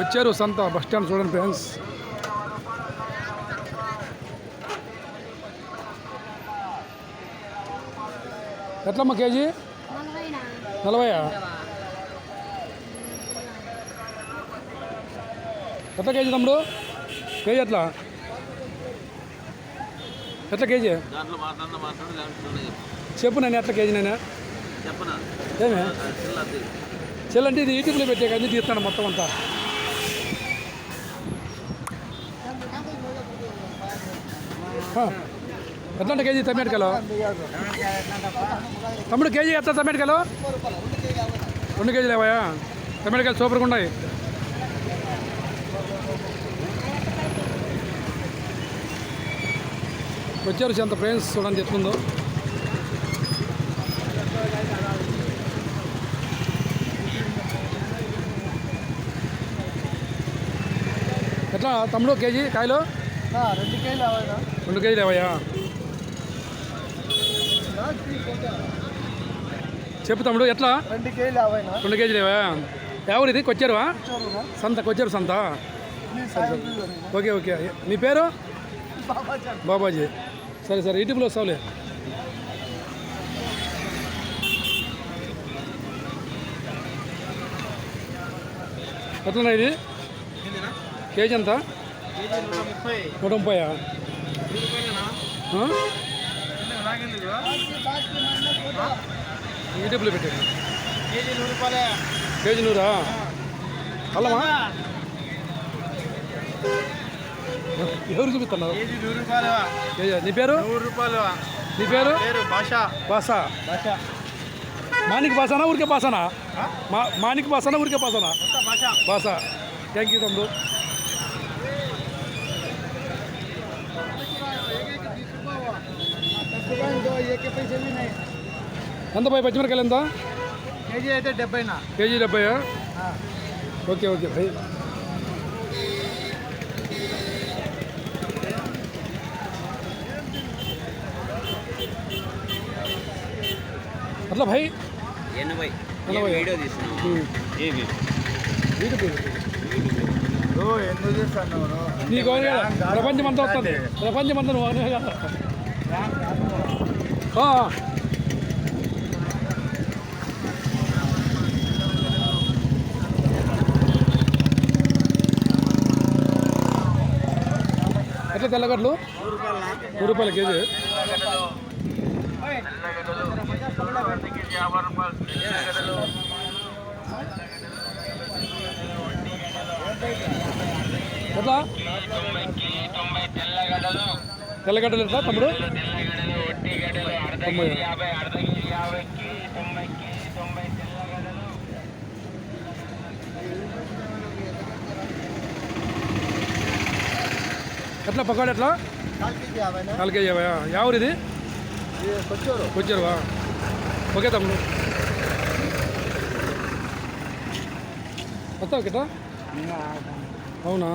వచ్చారు సంత bus stand చూడండి ఫ్రెండ్స్. ఎట్లమ్మా కేజీ? నలభయా ఎట్లా కేజీ తమ్ముడు? కేజీ ఎట్లా? ఎట్లా కేజీ? చెప్పు నేను ఎట్లా కేజీ నేను చెప్పనా? ఏమే? చెల్లంటే ఇది యూట్యూబ్లో పెట్టే కానీ తీస్తాను మొత్తం అంతా. ఎట్లాంటి కేజీ టమాటకాయలు తమ్ముడు కేజీ ఎట్లా టమాటకాయలు రెండు కేజీలు ఏవయా టమాటకాయలు సూపర్గా ఉన్నాయి. వచ్చారు ఎంత ఫ్రెండ్స్ చూడండి చెప్తుందో ఎట్లా? తమ్ముడు కేజీ కాయలు? రెండు కేజీలు రెండు కేజీలు ఏవయ్యా చెప్పు తమ్ముడు ఎట్లా? రెండు కేజీలు ఏవా ఎవరు ఇది? కొచ్చారువా? సంత కొచ్చారు సంత. Okay okay. నీ పేరు? బాబాజీ. సరే సరే యూట్యూబ్లో వస్తావులే. ఎట్లా ఇది? కేజీ ఎంత? ముప్పై. నూట ముప్పయా? ఆ? యూట్యూబ్లో పెట్టాను కేజీ నూరు రూపాయలే. కేజీ నూరా? అల్లమా? ఎవరు చూపిస్తున్నారు? నీ పేరు? రూపాయలు. నీ పేరు? భాష. బాసా భాష. మాణిక్ బాసానా ఊరికే బాసానా మా మాణిక్ బాసానా ఊరికే బాసానా భాష. బాసా థ్యాంక్ యూ తమ్ముడు. ఎంత పోయి పచ్చిమిరకాయలు ఎంత కేజీ అయితే డెబ్బైనా కేజీ డెబ్బై ఓకే ఓకే భయ్ అట్లా భయ్ ఎనభై ఎనభై. వీడియో తీస్తున్నావు నీకు ప్రపంచం అంతా వస్తుంది. ప్రపంచం అంతా నువ్వు అవునే కదా. ఎట్లా తెల్లగడ్డలు? నూరు రూపాయల కేజీ. ఎట్లా? తెల్లగడ్డలు ఎట్లా తమ్ముడు? తొంభై. ఎట్లా పకోడీ ఎట్లా? నాలుగు కేజీ యాభై యావరు ఇది కొంచెం ఓకే తమ్ముడు. వస్తావు గిట్ట అవునా?